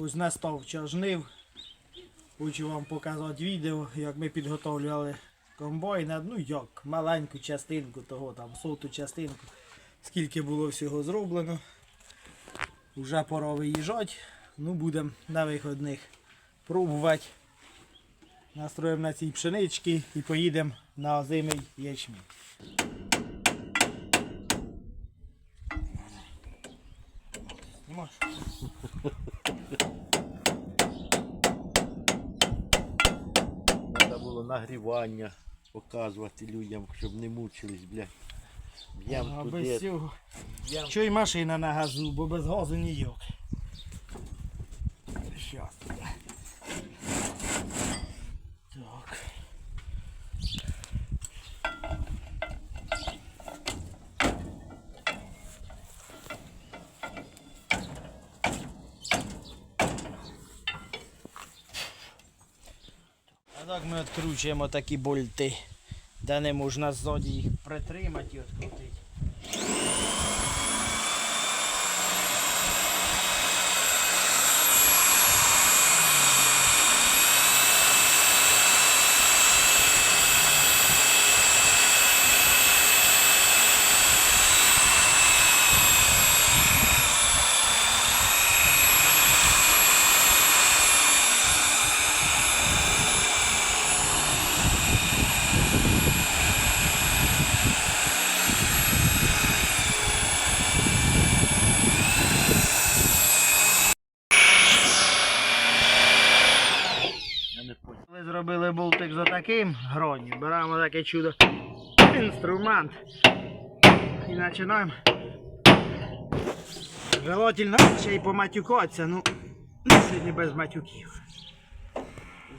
Ось настав час. Хочу вам показати відео, як ми підготовлювали комбайн. Ну як, маленьку частинку того, там соту частинку. Скільки було всього зроблено. Уже пора виїжджати. Ну будемо на виходних пробувати. Настроїмо на цій пшенички і поїдемо на озимий ячмінь. Знімаєш? Треба було нагрівання показувати людям, щоб не мучились, блядь. Б'ям туди. без цього. Б'ям. Що й машина на газу, бо без газу ніяк. Так ми відкручуємо такі больти, де не можна ззаді їх притримати і відкрутити. Зробили болтик за таким гроні. Беремо таке чудо інструмент і починаємо. Желательно ще й поматюкатися, ну сьогодні без матюків.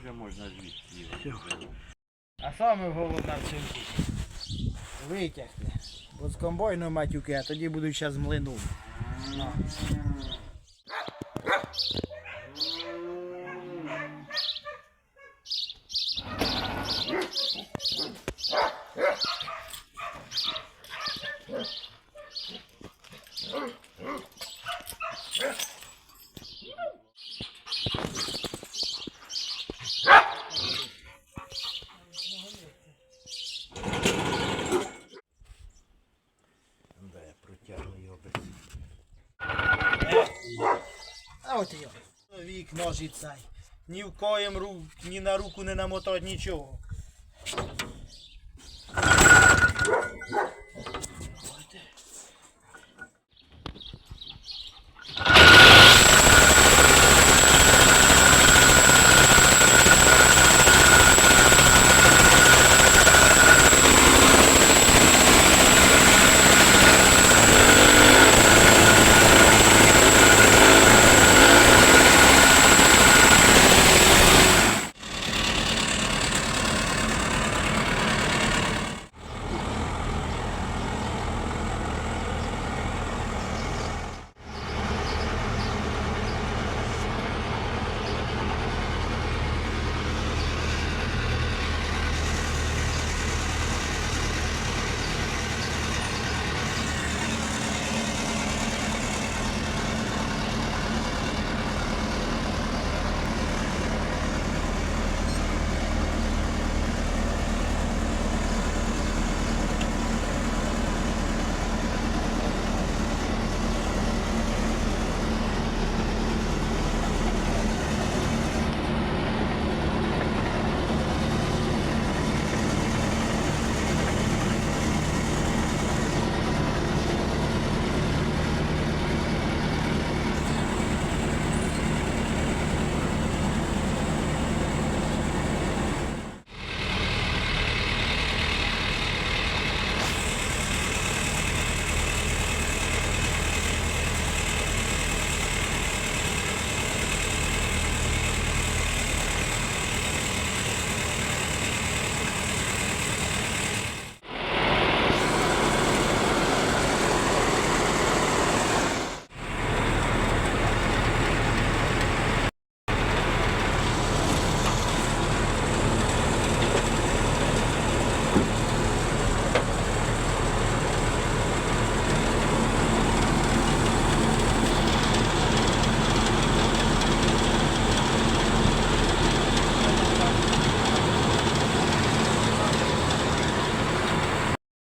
Вже можна звідси. Все. А саме головне в цьому тут витягти. Бо з комбайну матюки, а тоді будуть ще з млину. А от його. Вік ножі. Ні в коєм рук, ні на руку не намотати нічого.